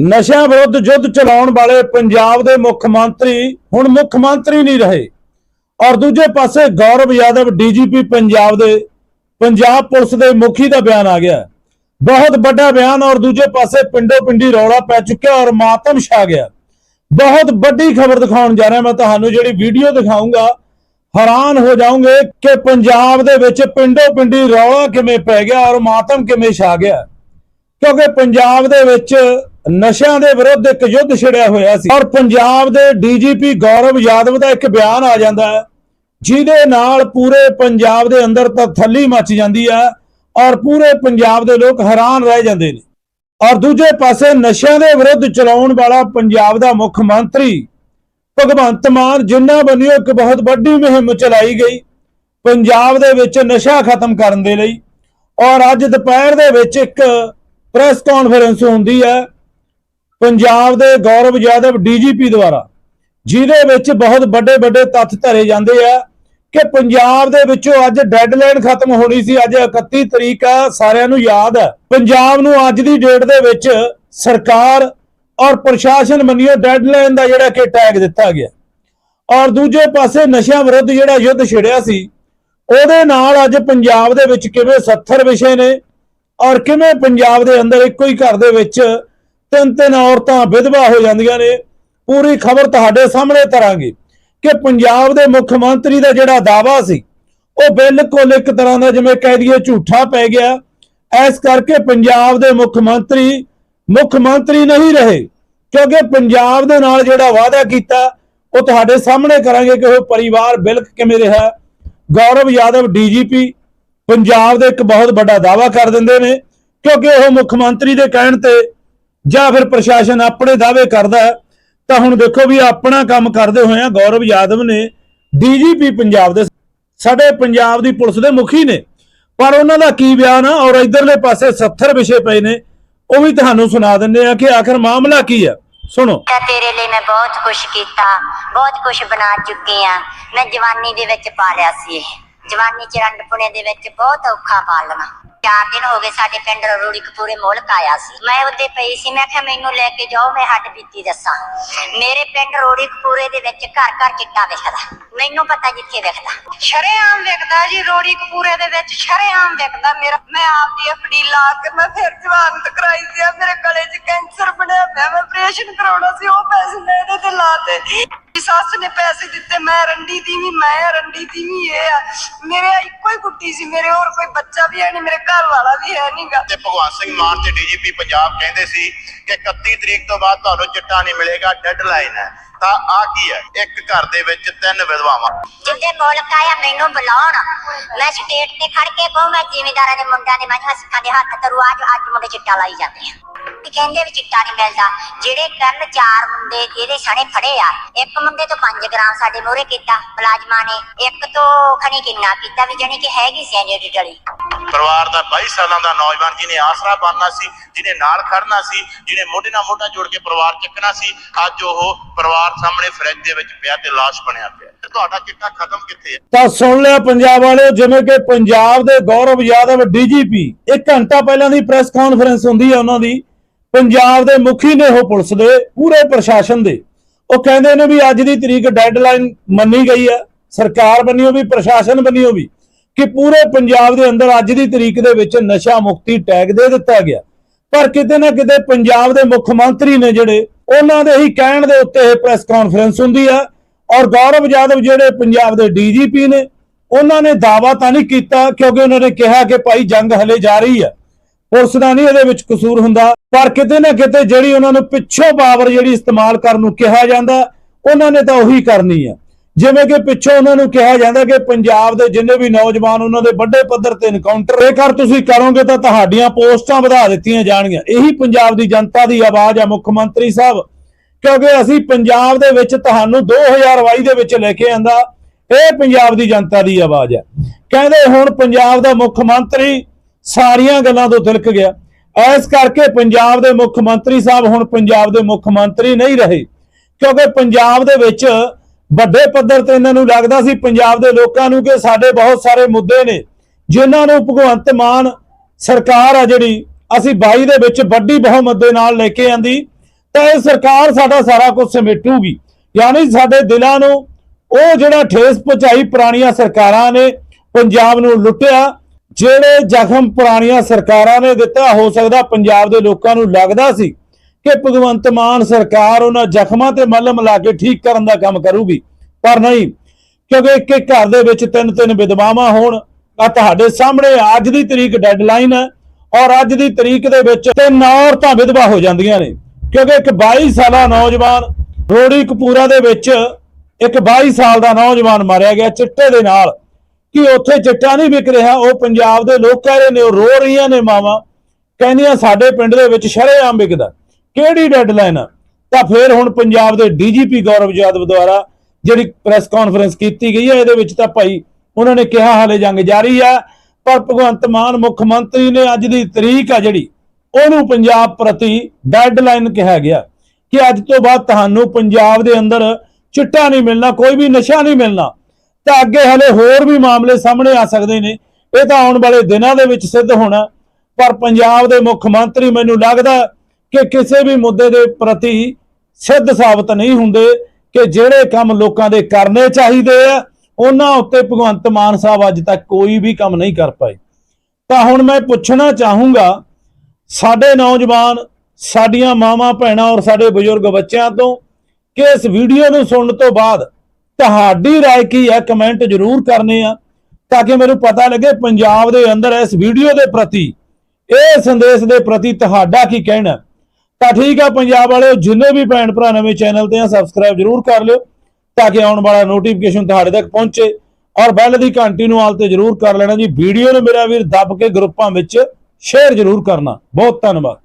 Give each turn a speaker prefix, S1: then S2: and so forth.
S1: ਨਸ਼ਿਆਂ ਵਿਰੁੱਧ ਯੁੱਧ ਚਲਾਉਣ ਵਾਲੇ ਪੰਜਾਬ ਦੇ ਮੁੱਖ ਮੰਤਰੀ ਹੁਣ ਮੁੱਖ ਮੰਤਰੀ ਨਹੀਂ ਰਹੇ। ਔਰ ਦੂਜੇ ਪਾਸੇ ਗੌਰਵ ਯਾਦਵ ਡੀਜੀਪੀ ਪੰਜਾਬ ਦੇ, ਪੰਜਾਬ ਪੁਲਿਸ ਦੇ ਮੁਖੀ ਦਾ ਬਿਆਨ ਆ ਗਿਆ। ਬਹੁਤ ਵੱਡਾ ਬਿਆਨ ਔਰ ਦੂਜੇ ਪਾਸੇ ਪਿੰਡੋ ਪਿੰਡੀ ਰੌਲਾ ਪੈ ਚੁੱਕਿਆ ਔਰ ਮਾਤਮ ਛਾ ਗਿਆ। ਬਹੁਤ ਵੱਡੀ ਖਬਰ ਦਿਖਾਉਣ ਜਾ ਰਿਹਾ ਮੈਂ ਤੁਹਾਨੂੰ, ਜਿਹੜੀ ਵੀਡੀਓ ਦਿਖਾਉਂਗਾ ਹੈਰਾਨ ਹੋ ਜਾਓਗੇ ਕਿ ਪੰਜਾਬ ਦੇ ਵਿੱਚ ਪਿੰਡੋ ਪਿੰਡੀ ਰੌਲਾ ਕਿਵੇਂ ਪੈ ਗਿਆ ਔਰ ਮਾਤਮ ਕਿਵੇਂ ਛਾ ਗਿਆ। ਕਿਉਂਕਿ ਪੰਜਾਬ ਦੇ ਵਿੱਚ ਨਸ਼ਿਆਂ ਦੇ ਵਿਰੁੱਧ ਇੱਕ ਯੁੱਧ ਛਿੜਿਆ ਹੋਇਆ ਸੀ। ਔਰ ਪੰਜਾਬ ਦੇ ਡੀਜੀਪੀ ਗੌਰਵ ਯਾਦਵ ਦਾ ਇੱਕ ਬਿਆਨ ਆ ਜਾਂਦਾ ਹੈ, ਜਿਹਦੇ ਨਾਲ ਪੂਰੇ ਪੰਜਾਬ ਦੇ ਅੰਦਰ ਤਾਂ ਥੱਲੀ ਮੱਚ ਜਾਂਦੀ ਹੈ ਔਰ ਪੂਰੇ ਪੰਜਾਬ ਦੇ ਲੋਕ ਹੈਰਾਨ ਰਹਿ ਜਾਂਦੇ ਨੇ। ਔਰ ਦੂਜੇ ਪਾਸੇ ਨਸ਼ਿਆਂ ਦੇ ਵਿਰੁੱਧ ਚਲਾਉਣ ਵਾਲਾ ਪੰਜਾਬ ਦਾ ਮੁੱਖ ਮੰਤਰੀ ਭਗਵੰਤ ਮਾਨ ਜਿਨ੍ਹਾਂ ਬਣਿਓ ਇੱਕ ਬਹੁਤ ਵੱਡੀ ਮੁਹਿੰਮ ਚਲਾਈ ਗਈ ਪੰਜਾਬ ਦੇ ਵਿੱਚ ਨਸ਼ਾ ਖਤਮ ਕਰਨ ਦੇ ਲਈ। ਔਰ ਅੱਜ ਦੁਪਹਿਰ ਦੇ ਵਿੱਚ ਇੱਕ ਪ੍ਰੈਸ ਕਾਨਫਰੰਸ ਹੁੰਦੀ ਹੈ ਪੰਜਾਬ ਦੇ ਗੌਰਵ ਯਾਦਵ ਡੀਜੀਪੀ ਦੁਆਰਾ, ਜਿਹਦੇ ਵਿੱਚ ਬਹੁਤ ਵੱਡੇ ਵੱਡੇ ਤੱਥ ਧਰੇ ਜਾਂਦੇ ਆ ਕਿ ਪੰਜਾਬ ਦੇ ਵਿੱਚੋਂ ਅੱਜ ਡੈਡਲਾਈਨ ਖਤਮ ਹੋਣੀ ਸੀ, ਅੱਜ 31 ਤਰੀਕ ਆ, ਸਾਰਿਆਂ ਨੂੰ ਯਾਦ ਹੈ ਪੰਜਾਬ ਨੂੰ ਅੱਜ ਦੀ ਡੇਟ ਦੇ ਵਿੱਚ ਸਰਕਾਰ ਔਰ ਪ੍ਰਸ਼ਾਸਨ ਮੰਨਿਓ ਡੈਡਲਾਈਨ ਦਾ ਜਿਹੜਾ ਕਿ ਟੈਗ ਦਿੱਤਾ ਗਿਆ। ਔਰ ਦੂਜੇ ਪਾਸੇ ਨਸ਼ਿਆਂ ਵਿਰੁੱਧ ਜਿਹੜਾ ਯੁੱਧ ਛਿੜਿਆ ਸੀ, ਉਹਦੇ ਨਾਲ ਅੱਜ ਪੰਜਾਬ ਦੇ ਵਿੱਚ ਕਿਵੇਂ 70 ਵਿਸ਼ੇ ਨੇ ਔਰ ਕਿਵੇਂ ਪੰਜਾਬ ਦੇ ਅੰਦਰ ਇੱਕੋ ਹੀ ਘਰ ਦੇ ਵਿੱਚ ਤਿੰਨ ਤਿੰਨ ਔਰਤਾਂ ਵਿਧਵਾ ਹੋ ਜਾਂਦੀਆਂ ਨੇ। ਪੂਰੀ ਖਬਰ ਤੁਹਾਡੇ ਸਾਹਮਣੇ ਧਰਾਂਗੇ ਕਿ ਪੰਜਾਬ ਦੇ ਮੁੱਖ ਮੰਤਰੀ ਦਾ ਜਿਹੜਾ ਦਾਵਾ ਸੀ, ਉਹ ਬਿਲਕੁਲ ਇੱਕ ਤਰ੍ਹਾਂ ਦਾ ਜਿਵੇਂ ਕਹਿ ਦਈਏ ਝੂਠਾ ਪੈ ਗਿਆ। ਇਸ ਕਰਕੇ ਪੰਜਾਬ ਦੇ ਮੁੱਖ ਮੰਤਰੀ ਮੁੱਖ ਮੰਤਰੀ ਨਹੀਂ ਰਹੇ, ਕਿਉਂਕਿ ਪੰਜਾਬ ਦੇ ਨਾਲ ਜਿਹੜਾ ਵਾਅਦਾ ਕੀਤਾ, ਉਹ ਤੁਹਾਡੇ ਸਾਹਮਣੇ ਕਰਾਂਗੇ ਕਿ ਉਹ ਪਰਿਵਾਰ ਬਿਲਕ ਕਿਵੇਂ ਰਿਹਾ। ਗੌਰਵ ਯਾਦਵ ਡੀਜੀਪੀ ਪੰਜਾਬ ਦੇ ਇੱਕ ਬਹੁਤ ਵੱਡਾ ਦਾਵਾ ਕਰ ਦਿੰਦੇ ਨੇ, ਕਿਉਂਕਿ ਉਹ ਮੁੱਖ ਮੰਤਰੀ ਦੇ ਕਹਿਣ ਤੇ ਜਾਂ ਫਿਰ ਪ੍ਰਸ਼ਾਸਨ ਆਪਣੇ ਦਾਅਵੇ ਕਰਦਾ ਤਾਂ ਹੁਣ ਦੇਖੋ ਵੀ ਆਪਣਾ ਕੰਮ ਕਰਦੇ ਹੋਏ ਆ, ਗੌਰਵ ਯਾਦਵ ਨੇ ਡੀਜੀਪੀ ਪੰਜਾਬ ਦੇ ਸਾਡੇ ਪੰਜਾਬ ਦੀ ਪੁਲਿਸ ਦੇ ਮੁਖੀ ਨੇ। ਪਰ ਉਹਨਾਂ ਦਾ ਕੀ ਬਿਆਨ ਆ? ਔਰ ਇਧਰਲੇ ਪਾਸੇ 70 ਵਿਸ਼ੇ ਪਏ ਨੇ, ਉਹ ਵੀ ਤੁਹਾਨੂੰ ਸੁਣਾ ਦਿੰਦੇ ਆ ਕਿ ਆਖਰ ਮਾਮਲਾ ਕੀ ਆ? ਸੁਣੋ।
S2: ਤੇਰੇ ਲਈ ਮੈਂ ਬਹੁਤ ਕੁਝ ਕੀਤਾ, ਬਹੁਤ ਕੁਝ ਬਣਾ ਚੁੱਕੀ ਆ। ਮੈਂ ਜਵਾਨੀ ਦੇ ਵਿੱਚ ਪਾਲਿਆ ਸੀ ਇਹ। ਜਵਾਨੀ ਚ ਰੰਡਪੁਣੇ ਦੇ ਵਿੱਚ ਬਹੁਤ ਔਖਾ ਪਾਲਣਾ ਚਾਰ ਦਿਨ ਹੋ ਗਏ ਸਾਡੇ ਪਿੰਡ ਰੂੜੀ ਕਪੂਰੇ ਮੁਲਕ ਆਇਆ ਸੀ। ਮੈਂ ਉੱਤੇ ਪਈ ਸੀ, ਮੈਂ ਕਿਹਾ ਮੈਨੂੰ ਲੈ ਕੇ ਜਾਓ, ਮੈਂ ਹੱਡ ਬੀਤੀ ਦੱਸਾਂ। ਮੇਰੇ ਪਿੰਡ ਰੂੜੀ ਕਪੂਰੇ ਦੇ ਵਿੱਚ ਘਰ ਘਰ ਚਿੱਟਾ ਵਿਖਦਾ। ਮੈਨੂੰ ਪਤਾ ਜਿੱਥੇ ਵਿਖਦਾ। ਸ਼ਰੇਆਮ ਵਿਖਦਾ ਜੀ, ਰੋੜੀ ਕਪੂਰੇ ਦੇ ਵਿੱਚ ਸ਼ਰੇਆਮ ਵਿਖਦਾ। ਮੇਰਾ ਮੈਂ ਆਪ ਦੀ ਅਫੜੀ ਲਾ ਕੇ ਮੈਂ ਫਿਰ ਜਵਾਨਤ ਕਰਾਈ ਸੀ। ਮੇਰੇ ਗਲੇ 'ਚ ਕੈਂਸਰ ਬਣਿਆ ਪਿਆ। ਮੈਂ ਆਪਰੇਸ਼ਨ ਕਰਾਉਣਾ ਸੀ, ਉਹ ਪੈਸੇ ਮੈਂ ਇਹਦੇ ਤੇ ਲਾਤੇ। ਸੱਸ ਨੇ ਪੈਸੇ ਦਿੱਤੇ ਮੈਂ ਰੰਡੀ ਦੀ ਵੀ ਮੈਂ ਰੰਡੀ ਦੀ ਵੀ ਇਹ ਆ। ਮੇਰੇ ਇੱਕੋ ਹੀ ਕੁੱਟੀ ਸੀ ਮੇਰੇ ਹੋਰ ਕੋਈ ਬੱਚਾ ਵੀ ਹੈ ਨਹੀਂ ਮੇਰੇ ਘਰ ਵਾਲਾ ਵੀ ਹੈ ਨਹੀਂਗਾ
S3: ਤੇ ਭਗਵੰਤ ਸਿੰਘ ਮਾਨ ਤੇ ਡੀਜੀਪੀ ਪੰਜਾਬ ਕਹਿੰਦੇ ਸੀ ਕਿ 31 ਤਰੀਕ ਤੋਂ ਬਾਅਦ ਤੁਹਾਨੂੰ ਚਿੱਟਾ ਨਹੀਂ ਮਿਲੇਗਾ ਡੈਡਲਾਈਨ ਹੈ। ਤਾਂ ਆ ਕੀ ਹੈ? ਇੱਕ ਘਰ ਦੇ ਵਿੱਚ ਤਿੰਨ ਵਿਧਵਾਵਾਂ।
S2: ਜਿੱਦੇ ਮੁਲਕ ਆਇਆ ਮੈਨੂੰ ਬੁਲਾਉਣ। ਮੈਂ ਸਟੇਟ ਤੇ ਖੜ ਕੇ ਕਹੂੰ ਮੈਂ ਜ਼ਿਮੀਦਾਰਾਂ ਦੇ ਮੁੰਡਿਆਂ ਦੇ ਮੈਂ ਹੱਥਾਂ ਦੇ ਹੱਥ ਤਰੂ ਅੱਜ ਮੁੰਡੇ ਚਿੱਟਾ ਲਾਈ ਜਾਂਦੇ ਆ। ਤੇ ਕਹਿੰਦੇ ਵੀ ਚਿੱਟਾ ਨਹੀਂ ਮਿਲਦਾ। ਜਿਹੜੇ ਕੱਲ ਚਾਰ ਮੁੰਡੇ ਇਹਦੇ ਸਣੇ ਫੜੇ ਆ ਇੱਕ ਮੁੰਡੇ ਤੋਂ 5 ਗ੍ਰਾਮ ਸਾਡੇ ਮੋਹਰੇ ਕੀਤਾ ਮੁਲਾਜ਼ਮਾਂ ਨੇ ਇੱਕ ਤੋਂ ਖਣੀ ਕਿੰਨਾ ਕੀਤਾ ਵੀ ਜਾਣੀ ਕਿ ਹੈਗੀ ਸੀ ਜਿਹੜੀ ਡਲੀ
S3: ਪਰਿਵਾਰ ਦਾ 22 ਸਾਲਾਂ ਦਾ ਨੌਜਵਾਨ ਜਿਹਨੇ ਆਸਰਾ ਬਣਨਾ ਸੀ ਜਿਹਨੇ ਨਾਲ ਖੜਨਾ ਸੀ ਜਿਹਨੇ ਮੋਢੇ ਨਾਲ ਮੋਢਾ ਜੋੜ ਕੇ ਪਰਿਵਾਰ ਚੱਕਣਾ ਸੀ ਅੱਜ ਉਹ ਪਰਿਵਾਰ ਸਾਹਮਣੇ ਫਰਿੱਜ ਦੇ ਵਿੱਚ ਪਿਆ ਤੇ ਲਾਸ਼ ਬਣਿਆ ਪਿਆ। ਤੇ ਤੁਹਾਡਾ ਚਿੱਟਾ ਖਤਮ ਕਿੱਥੇ ਹੈ?
S1: ਤਾਂ ਸੁਣ ਲਿਆ ਪੰਜਾਬ ਵਾਲਿਓ ਜਿਵੇਂ ਕਿ ਪੰਜਾਬ ਦੇ ਗੌਰਵ ਯਾਦਵ ਡੀਜੀਪੀ ਇੱਕ ਘੰਟਾ ਪਹਿਲਾਂ ਦੀ ਪ੍ਰੈਸ ਕਾਨਫਰੰਸ ਹੁੰਦੀ ਹੈ ਉਹਨਾਂ ਦੀ ਪੰਜਾਬ ਦੇ ਮੁਖੀ ਨੇ ਉਹ ਪੁਲਿਸ ਦੇ, ਪੂਰੇ ਪ੍ਰਸ਼ਾਸਨ ਦੇ। ਉਹ ਕਹਿੰਦੇ ਨੇ ਵੀ ਅੱਜ ਦੀ ਤਰੀਕ ਡੈਡਲਾਈਨ ਮੰਨੀ ਗਈ ਹੈ, ਸਰਕਾਰ ਬੰਨਿਓ ਵੀ ਪ੍ਰਸ਼ਾਸਨ ਬੰਨਿਓ ਵੀ ਕਿ ਪੂਰੇ ਪੰਜਾਬ ਦੇ ਅੰਦਰ ਅੱਜ ਦੀ ਤਰੀਕ ਦੇ ਵਿੱਚ ਨਸ਼ਾ ਮੁਕਤੀ ਟੈਗ ਦੇ ਦਿੱਤਾ ਗਿਆ। ਪਰ ਕਿਤੇ ਨਾ ਕਿਤੇ ਪੰਜਾਬ ਦੇ ਮੁੱਖ ਮੰਤਰੀ ਨੇ ਜਿਹੜੇ, ਉਹਨਾਂ ਦੇ ਹੀ ਕਹਿਣ ਦੇ ਉੱਤੇ ਇਹ ਪ੍ਰੈਸ ਕਾਨਫਰੰਸ ਹੁੰਦੀ ਆ। ਔਰ ਗੌਰਵ ਯਾਦਵ ਜਿਹੜੇ ਪੰਜਾਬ ਦੇ ਡੀਜੀਪੀ ਨੇ, ਉਹਨਾਂ ਨੇ ਦਾਵਾ ਤਾਂ ਨਹੀਂ ਕੀਤਾ, ਕਿਉਂਕਿ ਉਹਨਾਂ ਨੇ ਕਿਹਾ ਕਿ ਭਾਈ ਜੰਗ ਹਲੇ ਜਾਰੀ ਆ। ਪੁਲਿਸ ਦਾ ਨਹੀਂ ਇਹਦੇ ਵਿੱਚ ਕਸੂਰ ਹੁੰਦਾ। ਪਰ ਕਿਤੇ ਨਾ ਕਿਤੇ ਜਿਹੜੀ ਉਹਨਾਂ ਨੂੰ ਪਿੱਛੋਂ ਪਾਵਰ ਜਿਹੜੀ ਇਸਤੇਮਾਲ ਕਰਨ ਨੂੰ ਕਿਹਾ ਜਾਂਦਾ, ਉਹਨਾਂ ਨੇ ਤਾਂ ਉਹੀ ਕਰਨੀ ਆ। ਜਿਵੇਂ ਕਿ ਪਿੱਛੋਂ ਉਹਨਾਂ ਨੂੰ ਕਿਹਾ ਜਾਂਦਾ ਕਿ ਪੰਜਾਬ ਦੇ ਜਿੰਨੇ ਵੀ ਨੌਜਵਾਨ ਉਹਨਾਂ ਦੇ ਵੱਡੇ ਪੱਧਰ ਤੇ ਐਨਕਾਊਂਟਰ ਜੇਕਰ ਤੁਸੀਂ ਕਰੋਗੇ ਤਾਂ ਤੁਹਾਡੀਆਂ ਪੋਸਟਾਂ ਵਧਾ ਦਿੱਤੀਆਂ ਜਾਣਗੀਆਂ। ਇਹੀ ਪੰਜਾਬ ਦੀ ਜਨਤਾ ਦੀ ਆਵਾਜ਼ ਆ ਮੁੱਖ ਮੰਤਰੀ ਸਾਹਿਬ, ਕਿਉਂਕਿ ਅਸੀਂ ਪੰਜਾਬ ਦੇ ਵਿੱਚ ਤੁਹਾਨੂੰ 2022 ਦੇ ਵਿੱਚ ਲੈ ਕੇ ਆਂਦਾ, ਇਹ ਪੰਜਾਬ ਦੀ ਜਨਤਾ ਦੀ ਆਵਾਜ਼ ਹੈ ਕਹਿੰਦੇ ਹੁਣ ਪੰਜਾਬ ਦਾ ਮੁੱਖ ਮੰਤਰੀ ਸਾਰੀਆਂ ਗੱਲਾਂ ਤੋਂ ਤਿਲਕ ਗਿਆ। ਇਸ ਕਰਕੇ ਪੰਜਾਬ ਦੇ ਮੁੱਖ ਮੰਤਰੀ ਸਾਹਿਬ ਹੁਣ ਪੰਜਾਬ ਦੇ ਮੁੱਖ ਮੰਤਰੀ ਨਹੀਂ ਰਹੇ, ਕਿਉਂਕਿ ਪੰਜਾਬ ਦੇ ਵਿੱਚ ਵੱਡੇ ਪੱਧਰ ਤੇ ਇਹਨਾਂ ਨੂੰ ਲੱਗਦਾ ਸੀ ਪੰਜਾਬ ਦੇ ਲੋਕਾਂ ਨੂੰ ਕਿ ਸਾਡੇ ਬਹੁਤ ਸਾਰੇ ਮੁੱਦੇ ਨੇ, ਜਿਨ੍ਹਾਂ ਨੂੰ ਭਗਵੰਤ ਮਾਨ ਸਰਕਾਰ ਆ ਜਿਹੜੀ, ਅਸੀਂ 22 ਦੇ ਵਿੱਚ ਵੱਡੀ ਬਹੁਮਤ ਦੇ ਨਾਲ ਲੈ ਕੇ ਆਂਦੀ, ਤਾਂ ਇਹ ਸਰਕਾਰ ਸਾਡਾ ਸਾਰਾ ਕੁਝ ਸਮੇਟੂਗੀ। ਯਾਨੀ ਸਾਡੇ ਦਿਲਾਂ ਨੂੰ ਉਹ ਜਿਹੜਾ ਠੇਸ ਪਹੁੰਚਾਈ ਪੁਰਾਣੀਆਂ ਸਰਕਾਰਾਂ ਨੇ, ਪੰਜਾਬ ਨੂੰ ਲੁੱਟਿਆ ਜਿਹੜੇ ਜ਼ਖਮ ਪੁਰਾਣੀਆਂ ਸਰਕਾਰਾਂ ਨੇ ਦਿੱਤਾ, ਹੋ ਸਕਦਾ ਪੰਜਾਬ ਦੇ ਲੋਕਾਂ ਨੂੰ ਲੱਗਦਾ ਸੀ ਕਿ ਭਗਵੰਤ ਮਾਨ ਸਰਕਾਰ ਉਹਨਾਂ ਜ਼ਖਮਾਂ ਤੇ ਮੱਲਮ ਲਾ ਕੇ ਠੀਕ ਕਰਨ ਦਾ ਕੰਮ ਕਰੂਗੀ। ਪਰ ਨਹੀਂ, ਕਿਉਂਕਿ ਇੱਕ ਇੱਕ ਘਰ ਦੇ ਵਿੱਚ ਤਿੰਨ ਤਿੰਨ ਵਿਧਵਾਵਾਂ ਹੋਣ ਆ ਤੁਹਾਡੇ ਸਾਹਮਣੇ ਅੱਜ ਦੀ ਤਰੀਕ ਡੈਡਲਾਈਨ ਹੈ ਔਰ ਅੱਜ ਦੀ ਤਰੀਕ ਦੇ ਵਿੱਚ ਤਿੰਨ ਔਰਤਾਂ ਵਿਧਵਾ ਹੋ ਜਾਂਦੀਆਂ ਨੇ। ਕਿਉਂਕਿ ਇੱਕ 22 ਸਾਲਾ ਨੌਜਵਾਨ ਰੋੜੀ ਕਪੂਰਾ ਦੇ ਵਿੱਚ ਇੱਕ 22 ਸਾਲ ਦਾ ਨੌਜਵਾਨ ਮਾਰਿਆ ਗਿਆ ਚਿੱਟੇ ਦੇ ਨਾਲ। ਕਿ ਉੱਥੇ ਚਿੱਟਾ ਨਹੀਂ ਵਿਕ ਰਿਹਾ, ਉਹ ਪੰਜਾਬ ਦੇ ਲੋਕ ਕਹਿ ਰਹੇ ਨੇ, ਉਹ ਰੋ ਰਹੀਆਂ ਨੇ ਮਾਵਾਂ। ਕਹਿੰਦੀਆਂ ਸਾਡੇ ਪਿੰਡ ਦੇ ਵਿੱਚ ਸ਼ਰੇਆਮ ਵਿਕਦਾ। ਕਿਹੜੀ ਡੈਡਲਾਈਨ ਆ? ਤਾਂ ਫਿਰ ਹੁਣ ਪੰਜਾਬ ਦੇ ਡੀਜੀਪੀ ਗੌਰਵ ਯਾਦਵ ਦੁਆਰਾ ਜਿਹੜੀ ਪ੍ਰੈਸ ਕਾਨਫਰੰਸ ਕੀਤੀ ਗਈ ਹੈ, ਇਹਦੇ ਵਿੱਚ ਤਾਂ ਭਾਈ ਉਹਨਾਂ ਨੇ ਕਿਹਾ ਹਾਲੇ ਜੰਗ ਜਾਰੀ ਆ, ਪਰ ਭਗਵੰਤ ਮਾਨ ਮੁੱਖ ਮੰਤਰੀ ਨੇ ਅੱਜ ਦੀ ਤਰੀਕ ਆ ਜਿਹੜੀ, ਉਹਨੂੰ ਪੰਜਾਬ ਪ੍ਰਤੀ ਡੈਡਲਾਈਨ ਕਿਹਾ ਗਿਆ ਕਿ ਅੱਜ ਤੋਂ ਬਾਅਦ ਤੁਹਾਨੂੰ ਪੰਜਾਬ ਦੇ ਅੰਦਰ ਚਿੱਟਾ ਨਹੀਂ ਮਿਲਣਾ, ਕੋਈ ਵੀ ਨਸ਼ਾ ਨਹੀਂ ਮਿਲਣਾ। ਤਾਂ ਅੱਗੇ ਹਲੇ ਹੋਰ ਵੀ ਮਾਮਲੇ ਸਾਹਮਣੇ ਆ ਸਕਦੇ ਨੇ। ਇਹ ਤਾਂ ਆਉਣ ਵਾਲੇ ਦਿਨਾਂ ਦੇ ਵਿੱਚ ਸਿੱਧ ਹੋਣਾ। ਪਰ ਪੰਜਾਬ ਦੇ ਮੁੱਖ ਮੰਤਰੀ ਮੈਨੂੰ ਲੱਗਦਾ ਕਿ ਕਿਸੇ ਵੀ ਮੁੱਦੇ ਦੇ ਪ੍ਰਤੀ ਸਿੱਧ ਸਾਬਤ ਨਹੀਂ ਹੁੰਦੇ ਕਿ ਜਿਹੜੇ ਕੰਮ ਲੋਕਾਂ ਦੇ ਕਰਨੇ ਚਾਹੀਦੇ ਆ, ਉਹਨਾਂ ਉੱਤੇ ਭਗਵੰਤ ਮਾਨ ਸਾਹਿਬ ਅੱਜ ਤੱਕ ਕੋਈ ਵੀ ਕੰਮ ਨਹੀਂ ਕਰ ਪਾਏ। ਤਾਂ ਹੁਣ ਮੈਂ ਪੁੱਛਣਾ ਚਾਹੂੰਗਾ, ਸਾਡੇ ਨੌਜਵਾਨ, ਸਾਡੀਆਂ ਮਾਵਾਂ, ਭੈਣਾਂ ਔਰ ਸਾਡੇ ਬਜ਼ੁਰਗ ਬੱਚਿਆਂ ਤੋਂ ਕਿ ਇਸ ਵੀਡੀਓ ਨੂੰ ਸੁਣਨ ਤੋਂ ਬਾਅਦ ਤੁਹਾਡੀ رائے ਕੀ ਹੈ ਕਮੈਂਟ ਜ਼ਰੂਰ ਕਰਨੇ ਆ ਤਾਂ ਕਿ ਮੈਨੂੰ ਪਤਾ ਲੱਗੇ ਪੰਜਾਬ ਦੇ ਅੰਦਰ ਇਸ ਵੀਡੀਓ ਦੇ ਪ੍ਰਤੀ ਇਹ ਸੰਦੇਸ਼ ਦੇ ਪ੍ਰਤੀ ਤੁਹਾਡਾ ਕੀ ਕਹਿਣਾ ਤਾਂ ਠੀਕ ਆ ਪੰਜਾਬ ਵਾਲਿਓ ਜਿੰਨੇ ਵੀ ਭੈਣ ਭਰਾ ਨਵੇਂ ਚੈਨਲ ਤੇ ਆ ਸਬਸਕ੍ਰਾਈਬ ਜ਼ਰੂਰ ਕਰ ਲਿਓ ਤਾਂ ਕਿ ਆਉਣ ਵਾਲਾ ਨੋਟੀਫਿਕੇਸ਼ਨ ਤੁਹਾਡੇ ਤੱਕ ਪਹੁੰਚੇ ਔਰ ਬੈਲ ਦੀ ਘੰਟੀ ਨੂੰ ਆਲ ਤੇ ਜ਼ਰੂਰ ਕਰ ਲੈਣਾ ਜੀ ਵੀਡੀਓ ਨੂੰ ਮੇਰਾ ਵੀਰ ਦੱਬ ਕੇ ਗਰੁੱਪਾਂ ਵਿੱਚ ਸ਼ੇਅਰ ਜ਼ਰੂਰ ਕਰਨਾ ਬਹੁਤ ਧੰਨਵਾਦ